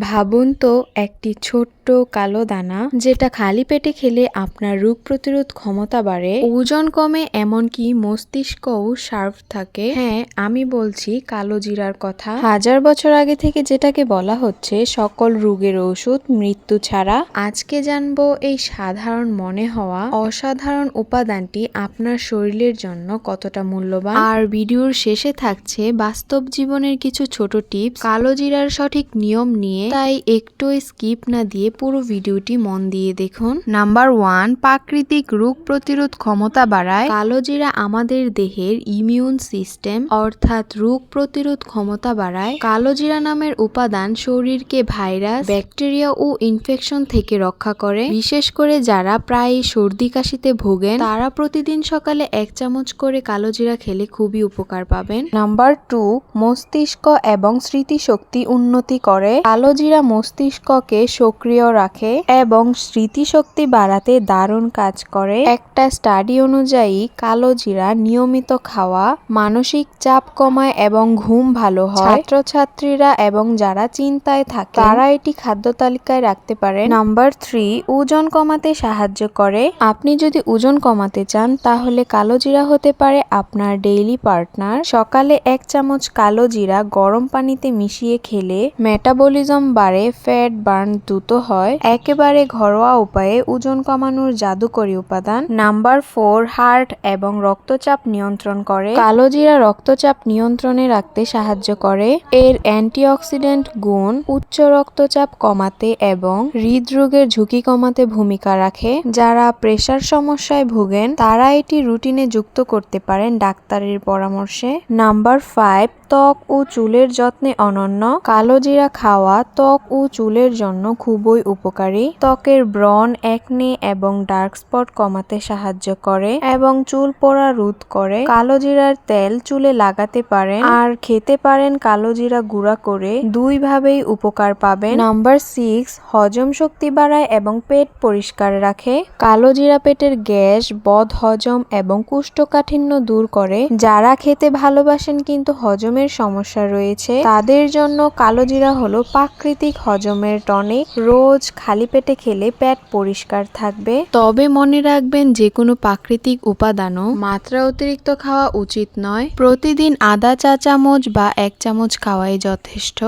ভাবুন তো, একটি ছোট্ট কালো দানা, যেটা খালি পেটে খেলে আপনার রোগ প্রতিরোধ ক্ষমতা বাড়ে। ওজন কমে এমনকি মস্তিষ্কও শার্প থাকে। হ্যাঁ আমি বলছি কালো জিরার কথা। হাজার বছর আগে থেকে যেটাকে বলা হচ্ছে, সকল রোগের ওষুধ মৃত্যু ছাড়া। আজকে জানব এই সাধারণ মনে হওয়া অসাধারণ উপাদানটি আপনার শরীরের জন্য কতটা মূল্যবান। আর ভিডিওর শেষে থাকছে বাস্তব জীবনের কিছু ছোট টিপস। কালো জিরার সঠিক নিয়ম নিয়ে তাই একটু স্কিপ না দিয়ে পুরো ভিডিওটি মন দিয়ে দেখুন। নাম্বার ওয়ান, প্রাকৃতিক রোগ প্রতিরোধ ক্ষমতা বাড়ায়। কালোজিরা আমাদের দেহের ইমিউন সিস্টেম অর্থাৎ রোগ প্রতিরোধ ক্ষমতা বাড়ায়। কালোজিরা নামের উপাদান শরীরকে ভাইরাস, ব্যাকটেরিয়া ও ইনফেকশন থেকে রক্ষা করে। বিশেষ করে যারা প্রায় সর্দি কাশিতে ভোগেন, তারা প্রতিদিন সকালে এক চামচ করে কালোজিরা খেলে খুবই উপকার পাবেন। নাম্বার টু, মস্তিষ্ক এবং স্মৃতিশক্তি উন্নতি করে। কালো জিরা মস্তিষ্ককে সক্রিয় রাখে এবং স্মৃতিশক্তি বাড়াতে দারুণ কাজ করে। একটা স্টাডি অনুযায়ী কালো জিরা নিয়মিত খাওয়া, মানসিক চাপ কমায় এবং ঘুম ভালো হয়। ছাত্রছাত্রীরা এবং যারা চিন্তায় থাকে, তারা এটি খাদ্য তালিকায় রাখতে পারে। নাম্বার থ্রি, ওজন কমাতে সাহায্য করে। আপনি যদি ওজন কমাতে চান, তাহলে কালো জিরা হতে পারে আপনার ডেইলি পার্টনার। সকালে এক চামচ কালো জিরা গরম পানিতে মিশিয়ে খেলে মেটাবলিজম বাড়ে ফ্যাট বার্ন দ্রুত হয়, একেবারে ঘরোয়া উপায়ে ওজন কমানোর জাদুকরী উপাদান, নাম্বার ফোর, হার্ট এবং রক্তচাপ নিয়ন্ত্রণ করে। কালো জিরা রক্তচাপ নিয়ন্ত্রণে রাখতে সাহায্য করে। এর অ্যান্টিঅক্সিডেন্ট গুণ উচ্চ রক্তচাপ কমাতে এবং হৃদরোগের ঝুঁকি কমাতে ভূমিকা রাখে। যারা প্রেশার সমস্যায় ভোগেন, তারা এটি রুটিনে যুক্ত করতে পারেন ডাক্তারের পরামর্শে। নাম্বার ফাইভ ত্বক ও চুলের যত্নে অনন্য। কালো জিরা খাওয়া ত্বক ও চুলের জন্য খুবই উপকারী। ত্বকের ব্রণ, একনে এবং ডার্ক স্পট কমাতে সাহায্য করে এবং চুল পড়া রোধ করে। কালো জিরার তেল চুলে লাগাতে পারেন আর খেতে পারেন কালো জিরা গুঁড়া করে। দুই ভাবেই উপকার পাবেন। নাম্বার সিক্স, হজম শক্তি বাড়ায় এবং পেট পরিষ্কার রাখে। কালো জিরা পেটের গ্যাস, বদ হজম এবং কুষ্ঠকাঠিন্য দূর করে। যারা খেতে ভালোবাসেন কিন্তু হজমের সমস্যা রয়েছে। তাদের জন্য কালো জিরা হলো প্রাকৃতিক হজমের টনিক। রোজ খালি পেটে খেলে পেট পরিষ্কার থাকবে। তবে মনে রাখবেন যে কোনো প্রাকৃতিক উপাদানও মাত্রা অতিরিক্ত খাওয়া উচিত নয়। প্রতিদিন আধা চা চামচ বা এক চামচ খাওয়াই যথেষ্ট।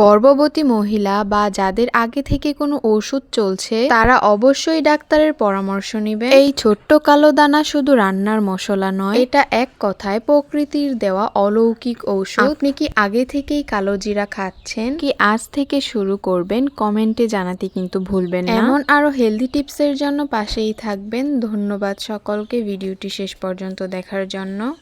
গর্ভবতী মহিলা বা যাদের আগে থেকে কোনো ওষুধ চলছে, তারা অবশ্যই ডাক্তারের পরামর্শ নেবে। এই ছোট্ট কালো দানা শুধু রান্নার মশলা নয়, এটা এক কথায় প্রকৃতির দেওয়া অলৌকিক ঔষধ। আপনি কি আগে থেকেই কালো জিরা খাচ্ছেন? কি আজ থেকে শুরু করবেন কমেন্টে জানাতে কিন্তু ভুলবেন না। এমন আরও হেলদি টিপস এর জন্য পাশেই থাকবেন। ধন্যবাদ সকলকে ভিডিওটি শেষ পর্যন্ত দেখার জন্য।